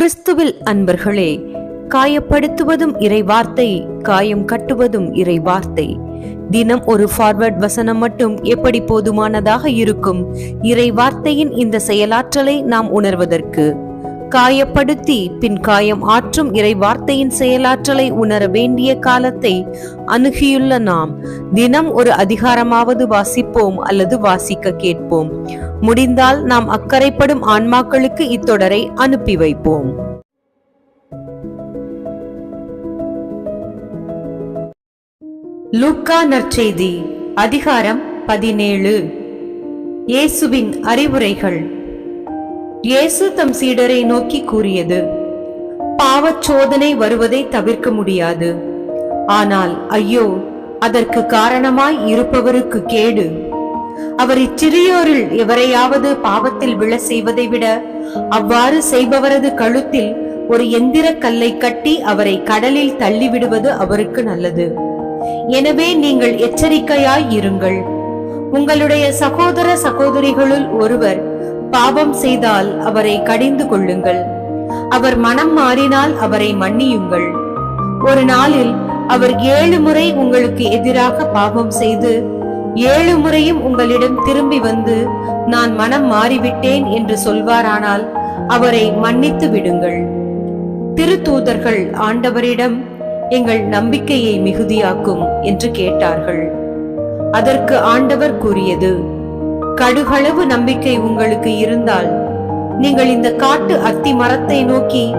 கிறிஸ்துவில் அன்பர்களே காயப்படுத்துவதும் இறை வார்த்தை காயம் கட்டுவதும் இறை வார்த்தை தினம் ஒரு ஃபார்வர்ட் வசனம் மட்டும் எப்படி போதுமானதாக இருக்கும்? இறை வார்த்தையின் இந்த செயலாற்றலை நாம் உணர்வதற்கு. காயப்படுத்தி பின் காயம் ஆற்றும் இறை வார்த்தையின் செயலாற்றலை உணர வேண்டிய காலத்தை அணுகியுள்ள நாம். தினம் ஒரு அதிகாரமாவது வாசிப்போம் அல்லது வாசிக்க கேட்போம். முடிந்தால் நாம் அக்கறைப்படும் ஆன்மாக்களுக்கு இத்தொடரை அனுப்பி வைப்போம். லூக்கா நற்செய்தி அதிகாரம் பதினேழு. இயேசுவின் அறிவுரைகள். இயேசு தம் சீடரை நோக்கி கூறியது பாவச் சோதனை வருவதை தவிர்க்க முடியாது. ஆனால் ஐயோ அதற்கு காரணமாய் இருப்பவருக்கு கேடு. அவர் இச்சிறியோரில் எவரையாவது பாவத்தில் விழ செய்வதை விட அவ்வாறு செய்பவரது கழுத்தில் ஒரு எந்திர கல்லை கட்டி அவரை கடலில் தள்ளிவிடுவது அவருக்கு நல்லது. எனவே நீங்கள் எச்சரிக்கையாய் இருங்கள். உங்களுடைய சகோதர சகோதரிகளுள் ஒருவர் பாவம் செய்தால் அவரை கடிந்து கொள்ளுங்கள். அவர் மனம் மாறினால் அவரை மன்னியுங்கள். ஒரு நாளில் அவர் ஏழு முறை உங்களுக்கு எதிராக பாவம் செய்து ஏழு முறையும் உங்களிடம் திரும்பி வந்து நான் மனம் மாறிவிட்டேன் என்று சொல்வாரானால் அவரை மன்னித்து விடுங்கள். திருத்தூதர்கள் ஆண்டவரிடம் எங்கள் நம்பிக்கையை மிகுதியாக்கும் என்று கேட்டார்கள். அதற்கு ஆண்டவர் கூறியது கடுகளவு நம்பிக்கை உங்களுக்கு இருந்தால் நீங்கள் இந்த காட்டு அத்தி மரத்தை நோக்கி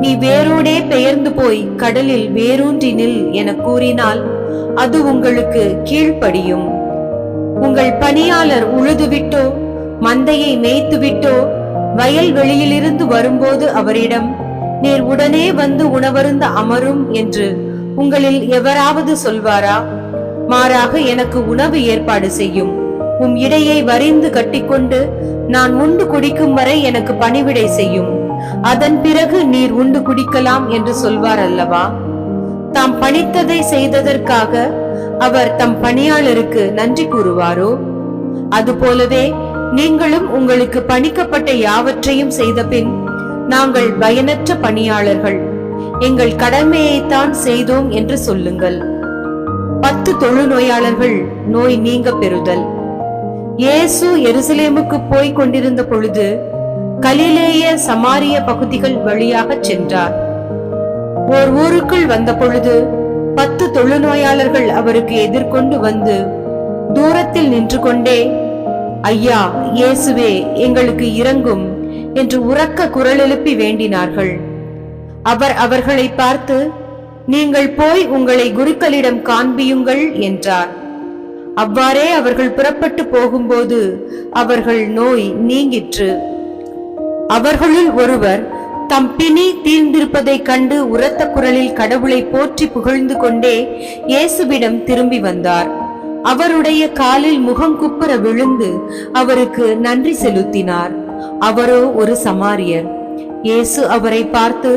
நீ வேரோடே பெயர்ந்து போய் கடலில் வேரூன்றி நில் என கூறினால் அது உங்களுக்கு கீழ்ப்படியும். உங்கள் பணியாளர் உழுதுவிட்டோ மந்தையை மேய்த்துவிட்டோ வயல் வெளியிலிருந்து வரும்போது அவரிடம் நீர் உடனே வந்து உணவருந்த அமரும் என்று உங்களில் எவராவது சொல்வாரா? மாறாக எனக்கு உணவு ஏற்பாடு செய்யும். உம் இடையை வரிந்து கட்டிக்கொண்டு நான் உண்டு குடிக்கும் வரை எனக்கு பணிவிடை செய்யும். அதன் பிறகு நீர் உண்டு குடிக்கலாம் என்று சொல்வார் அல்லவா? தாம் பணித்ததை செய்ததற்காக அவர் தம் பணியாளருக்கு நன்றி கூறுவாரோ? அதுபோலவே நீங்களும் உங்களுக்கு பணிக்கப்பட்ட யாவற்றையும் செய்த பின் நாங்கள் பயனற்ற பணியாளர்கள். எங்கள் கடமையைத்தான் செய்தோம் என்று சொல்லுங்கள். பத்து தொழு நோயாளர்கள் நோய் நீங்க பெறுதல். இயேசு எருசலேமுக்கு போய் கொண்டிருந்த பொழுது கலிலேய சமாரிய பகுதிகள் வழியாக சென்றார். ஓர் ஊருக்குள் வந்த பொழுது பத்து தொழுநோயாளர்கள் அவருக்கு எதிர்கொண்டு வந்து தூரத்தில் நின்று கொண்டே ஐயா இயேசுவே எங்களுக்கு இறங்கும் என்று உறக்க குரல் எழுப்பி வேண்டினார்கள். அவர் அவர்களை பார்த்து நீங்கள் போய் உங்களை குருக்களிடம் காண்பியுங்கள் என்றார். அவ்வாறே அவர்கள் புறப்பட்டு போகும்போது அவர்கள் நோய் நீங்கிற்று. அவர்களுள் ஒருவர் தம் பிணி தீர்ந்திருப்பதைக் கண்டு உரத்த குரலில் கடவுளை போற்றி புகழ்ந்து கொண்டே இயேசுவிடம் திரும்பி வந்தார். அவருடைய காலில் முகம் குப்புற விழுந்து அவருக்கு நன்றி செலுத்தினார். அவரோ ஒரு சமாரியர். இயேசு அவரை பார்த்து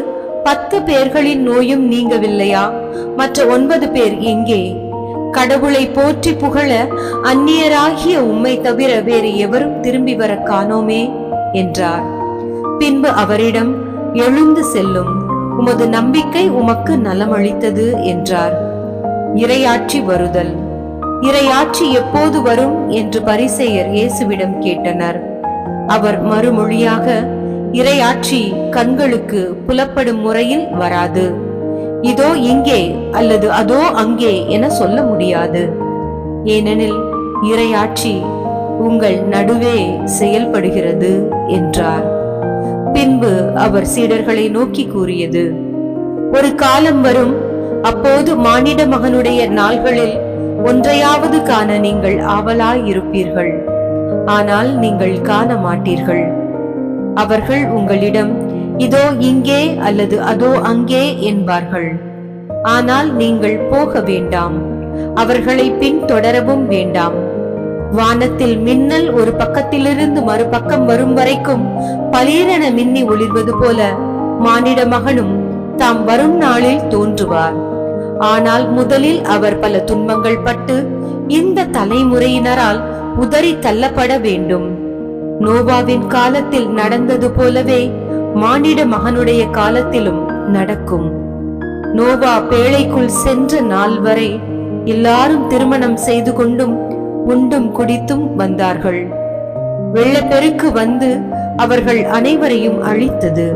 பத்து பேர்களின் நோயும் நீங்கவில்லையா? மற்ற ஒன்பது பேர் எங்கே? கடவுளை போற்றி புகழ அந்நியராகிய உம்மை தவிர வேறு எவரும் திரும்பி வர காணோமே என்றார். பின்பு அவரிடம் எழுந்து செல்லும். உமது நம்பிக்கை உமக்கு நலமளித்தது என்றார். இரையாட்சி வருதல். இரையாட்சி எப்போது வரும் என்று பரிசெயர் இயேசுவிடம் கேட்டனர். அவர் மறுமொழியாக இரையாட்சி கண்களுக்கு புலப்படும் முறையில் வராது. இதோ இங்கே அல்லது அதோ அங்கே என சொல்ல முடியாது. ஏனெனில் இரையாட்சி உங்கள் நடுவே செயல்படுகிறது என்றார். பின்பு அவர் சீடர்களை நோக்கி கூறியது ஒரு காலம் வரும் அப்போது மானிட மகனுடைய நாள்களில் ஒன்றையாவது காண நீங்கள் ஆவலாயிருப்பீர்கள் ஆனால் நீங்கள் காண மாட்டீர்கள். அவர்கள் உங்களிடம் இதோ இங்கே அல்லது அதோ அங்கே என்பார்கள். ஆனால் நீங்கள் போக வேண்டாம். அவர்களை பின்தொடரவும் வேண்டாம். வானத்தில் மின்னல் ஒரு பக்கத்திலிருந்து மறுபக்கம் வரும் வரைக்கும் பலீரென மின்னி ஒளிர்வது போல மானிட மகனும் தாம் வரும் நாளில் தோன்றுவார். ஆனால் முதலில் அவர் பல துன்பங்கள் பட்டு இந்த தலைமுறையினரால் உதறி தள்ளப்பட வேண்டும். நோவாவின் காலத்தில் நடந்தது போலவே மானிட மகனுடைய காலத்திலும் நடக்கும். நோவா பேழைக்குள் சென்ற நாள் வரை எல்லாரும் திருமணம் செய்து கொண்டும் உண்டும் குடித்தும் வந்தார்கள். வெள்ளப்பெருக்கு வந்து அவர்கள் அனைவரையும் அழித்தது.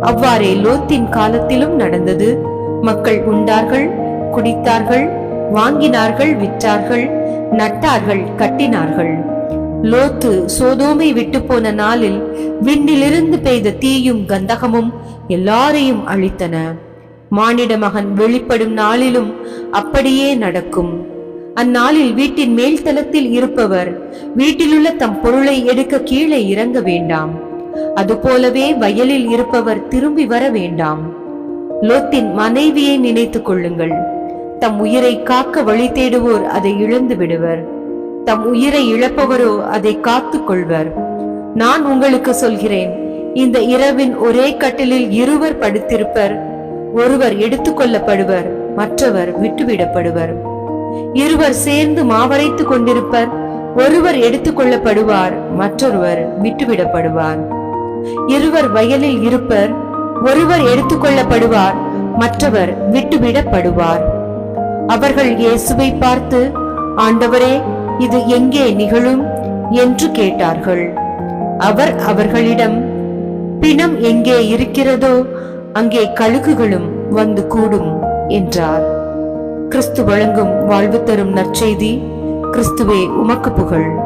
அவ்வாறே லோத்தின் காலத்திலும் நடந்தது. மக்கள் உண்டார்கள் குடித்தார்கள் வாங்கினார்கள் விற்றார்கள் நட்டார்கள் கட்டினார்கள். லோத்து சோதோமை விட்டு போன நாளில் விண்ணிலிருந்து பெய்த தீயும் கந்தகமும் எல்லாரையும் அழித்தன. மானிட மகன் வெளிப்படும் நாளிலும் அப்படியே நடக்கும். அந்நாளில் வீட்டின் மேல் தளத்தில் இருப்பவர் வீட்டிலுள்ள தம் பொருளை எடுக்க கீழே இறங்க வேண்டாம். அதுபோலவே வயலில் இருப்பவர் திரும்பி வர வேண்டாம். லோத்தின் மனைவியை நினைத்துக் கொள்ளுங்கள். தம் உயிரை காக்க வழி தேடுவோர் அதை இழந்து விடுவர். தம் உயிரை இழப்பவரோ அதை காத்துக் கொள்வர் நான் உங்களுக்கு சொல்கிறேன் இந்த இரவின் ஒரே கட்டிலில் இருவர் படுத்திருப்பர் ஒருவர் எடுத்துக்கொள்ளப்படுவர் மற்றவர் விட்டுவிடப்படுவர். இருவர் சேர்ந்து மாவரைத்துக் கொண்டிருப்பர் ஒருவர் எடுத்துக்கொள்ளப்படுவார் மற்றொருவர் விட்டுவிடப்படுவார். இருவர் வயலில் இருப்பர் ஒருவர் எடுத்துக்கொள்ளப்படுவார் மற்றவர் விட்டுவிடப்படுவார். அவர்கள் இயேசுவை பார்த்து ஆண்டவரே இது எங்கே நிகழும்? என்று கேட்டார்கள். அவர் அவர்களிடம் பிணம் எங்கே இருக்கிறதோ அங்கே கழுகுகளும் வந்து கூடும் என்றார். கிறிஸ்து வழங்கும் வாழ்வு தரும் நற்செய்தி கிறிஸ்துவே உமக்கு புகழ்.